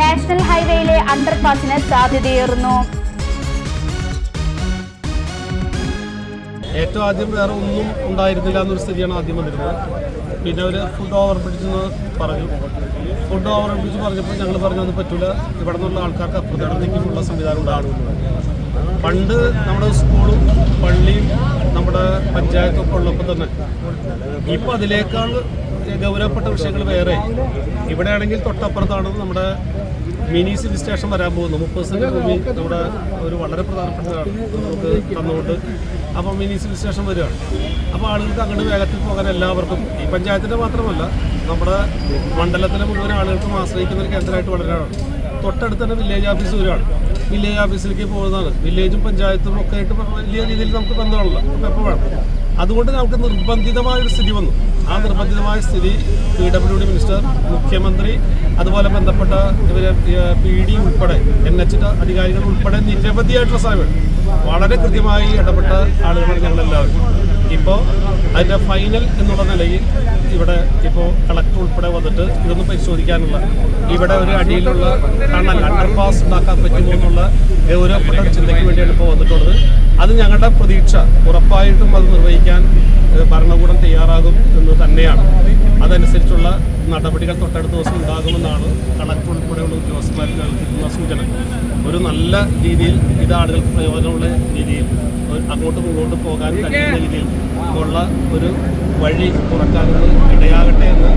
National ഹൈവേയിലെ അണ്ടർപാസിന് സാധ്യതയേറുന്നു. ഏറ്റവും ആദ്യം വേറെ ഒന്നും ഉണ്ടായിരുന്നില്ല എന്നൊരു സ്ഥിതിയാണ് ആദ്യം വന്നിരുന്നത്. പിന്നെ അവർ ഫുഡ് ഓവർ ബ്രിഡ്ജ് എന്ന് പറഞ്ഞു. ഫുഡ് ഓവർ ബ്രിഡ്ജ് പറഞ്ഞപ്പോൾ ഞങ്ങൾ പറഞ്ഞു അത് പറ്റില്ല ഇവിടെ നിന്നുള്ള ആൾക്കാർക്ക് അപ്പുറത്തേക്കുള്ള സംവിധാനം ഉണ്ടാകും പണ്ട് നമ്മുടെ സ്കൂളും പള്ളിയും നമ്മുടെ പഞ്ചായത്തും ഒക്കെ ഉള്ളപ്പോൾ തന്നെ ഇപ്പം അതിലേക്കാൾ ഗൗരവപ്പെട്ട വിഷയങ്ങൾ വേറെ. ഇവിടെയാണെങ്കിൽ തൊട്ടപ്പുറത്താണ് നമ്മുടെ മിനി സിവിൽ സ്റ്റേഷൻ വരാൻ പോകുന്നത് മുപ്പത് സെന്റ് ഭൂമി നമ്മുടെ ഒരു വളരെ പ്രധാനപ്പെട്ടതാണ് നമുക്ക് തന്നുകൊണ്ട് അപ്പോൾ മിനി സിവിൽ സ്റ്റേഷൻ വരികയാണ്. അപ്പോൾ ആളുകൾക്ക് അങ്ങോട്ട് വേഗത്തിൽ പോകാൻ എല്ലാവർക്കും ഈ പഞ്ചായത്തിന്റെ മാത്രമല്ല നമ്മുടെ മണ്ഡലത്തിലെ മുഴുവൻ ആളുകൾക്കും ആശ്രയിക്കുന്ന ഒരു കേന്ദ്രമായിട്ട് വളരാനാണ്. തൊട്ടടുത്ത് തന്നെ വില്ലേജ് ഓഫീസ് വരികയാണ് വില്ലേജ് ഓഫീസിലേക്ക് പോകുന്നതാണ്. വില്ലേജും പഞ്ചായത്തും ഒക്കെ ആയിട്ട് വലിയ രീതിയിൽ നമുക്ക് ബന്ധമുള്ള വേണം. അതുകൊണ്ട് നമുക്ക് നിർബന്ധിതമായ ഒരു സ്ഥിതി വന്നു. ആ നിർബന്ധിതമായ സ്ഥിതി പി ഡബ്ല്യു ഡി മിനിസ്റ്റർ മുഖ്യമന്ത്രി അതുപോലെ ബന്ധപ്പെട്ട ഇവർ പി ഡി ഉൾപ്പെടെ എൻ എച്ച് അധികാരികൾ ഉൾപ്പെടെ നിരവധിയായിട്ടുള്ള സ്ഥലങ്ങൾ. വളരെ കൃത്യമായി ഇടപെട്ട ആളുകളാണ് ഞങ്ങളെല്ലാവരും. ഇപ്പോൾ അതിന്റെ ഫൈനൽ എന്നുള്ള നിലയിൽ ഇവിടെ ഇപ്പോൾ കളക്ടർ ഉൾപ്പെടെ വന്നിട്ട് ഇതൊന്ന് പരിശോധിക്കാനുള്ള ഇവിടെ ഒരു അടിയിലുള്ള ടണൽ അണ്ടർപാസ് ഉണ്ടാക്കാൻ പറ്റുമോ എന്നുള്ള ഗൗരവപ്പെട്ട ചിന്തയ്ക്ക് വേണ്ടിയാണ് ഇപ്പോൾ വന്നിട്ടുള്ളത്. അത് ഞങ്ങളുടെ പ്രതീക്ഷ. ഉറപ്പായിട്ടും അത് നിർവഹിക്കാൻ ഭരണകൂടം തയ്യാറാകും എന്ന് തന്നെയാണ്. അതനുസരിച്ചുള്ള നടപടികൾ തൊട്ടടുത്ത ദിവസം ഉണ്ടാകുമെന്നാണ് കളക്ടർ ഉൾപ്പെടെയുള്ള ഉദ്യോഗസ്ഥന്മാർക്ക് നൽകുന്ന സൂചന. ഒരു നല്ല രീതിയിൽ ഇത് ആളുകൾക്ക് പ്രയോജനമുള്ള അങ്ങോട്ടും ഇങ്ങോട്ടും പോകാൻ കഴിയുന്ന രീതിയിൽ ഉള്ള ഒരു വഴി തുറക്കാനുള്ള ഇടയാകട്ടെ എന്ന്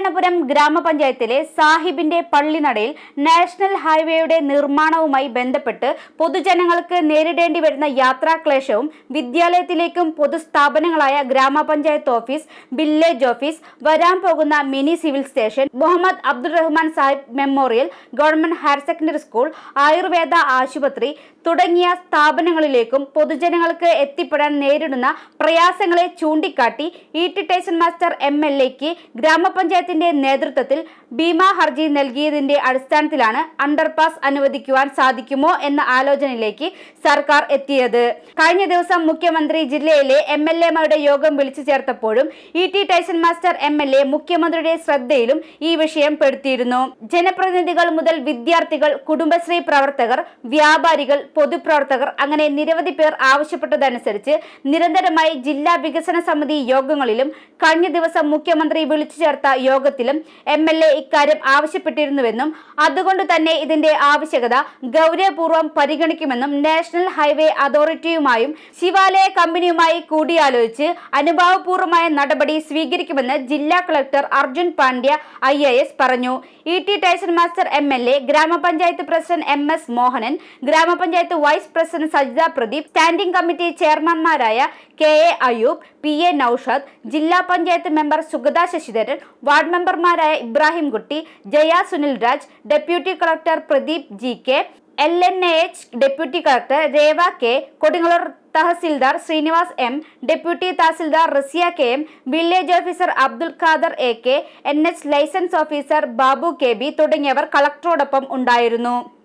ശ്രീനാരായണപുരം ഗ്രാമപഞ്ചായത്തിലെ സാഹിബിന്റെ പള്ളിനടയിൽ നാഷണൽ ഹൈവേയുടെ നിർമ്മാണവുമായി ബന്ധപ്പെട്ട് പൊതുജനങ്ങൾക്ക് നേരിടേണ്ടി വരുന്ന യാത്രാക്ലേശവും വിദ്യാലയത്തിലേക്കും പൊതുസ്ഥാപനങ്ങളായ ഗ്രാമപഞ്ചായത്ത് ഓഫീസ് വില്ലേജ് ഓഫീസ് വരാൻ പോകുന്ന mini civil station Muhammad Abdul Rahman Sahib memorial government higher secondary school Ayurveda ആശുപത്രി തുടങ്ങിയ സ്ഥാപനങ്ങളിലേക്കും പൊതുജനങ്ങൾക്ക് എത്തിപ്പെടാൻ നേരിടുന്ന പ്രയാസങ്ങളെ ചൂണ്ടിക്കാട്ടി E T Taison master M L എക്ക് ഗ്രാമപഞ്ചായത്തിന്റെ നേതൃത്വത്തിൽ ഭീമാ ഹർജി നൽകിയതിന്റെ അടിസ്ഥാനത്തിലാണ് അണ്ടർപാസ് അനുവദിക്കുവാൻ സാധിക്കുമോ എന്ന ആലോചനയിലേക്ക് സർക്കാർ എത്തിയത്. കഴിഞ്ഞ ദിവസം മുഖ്യമന്ത്രി ജില്ലയിലെ എം എൽ എമാരുടെ യോഗം വിളിച്ചു ചേർത്തപ്പോഴും E T Taison master M L A മുഖ്യമന്ത്രിയുടെ ശ്രദ്ധയിലും ഈ വിഷയം പെടുത്തിയിരുന്നു. ജനപ്രതിനിധികൾ മുതൽ വിദ്യാർത്ഥികൾ കുടുംബശ്രീ പ്രവർത്തകർ വ്യാപാരികൾ പൊതുപ്രവർത്തകർ അങ്ങനെ നിരവധി പേർ ആവശ്യപ്പെട്ടതനുസരിച്ച് നിരന്തരമായി ജില്ലാ വികസന സമിതി യോഗങ്ങളിലും കഴിഞ്ഞ ദിവസം മുഖ്യമന്ത്രി വിളിച്ചു ചേർത്ത യോഗത്തിലും എം എൽ എ ഇക്കാര്യം ആവശ്യപ്പെട്ടിരുന്നുവെന്നും അതുകൊണ്ട് തന്നെ ഇതിന്റെ ആവശ്യകത ഗൗരവപൂർവം പരിഗണിക്കുമെന്നും നാഷണൽ ഹൈവേ അതോറിറ്റിയുമായും ശിവാലയ കമ്പനിയുമായി കൂടിയാലോചിച്ച് അനുഭാവപൂർവമായ നടപടി സ്വീകരിക്കുമെന്ന് ജില്ലാ കളക്ടർ അർജുൻ പാണ്ഡ്യ ഐ പറഞ്ഞു. E T Taison master M L A ഗ്രാമപഞ്ചായത്ത് പ്രസിഡന്റ് എം എസ് മോഹനൻ ഗ്രാമപഞ്ചായത്ത് vice president Sajitha Pradeep standing committee ചെയർമാൻമാരായ K A Ayub P A Noushad ജില്ലാ പഞ്ചായത്ത് മെമ്പർ സുഗത ശശിധരൻ വാർഡ് മെമ്പർമാരായ Ibrahim Kutty Jaya Sunil Raj deputy collector Pradeep G K L N A H deputy collector Reva K Kodungallur tahsildar Srinivas M deputy tahsildar Rasiya K M village officer Abdul Khader A K N H license officer Babu K B തുടങ്ങിയവർ കളക്ടറോടൊപ്പം ഉണ്ടായിരുന്നു.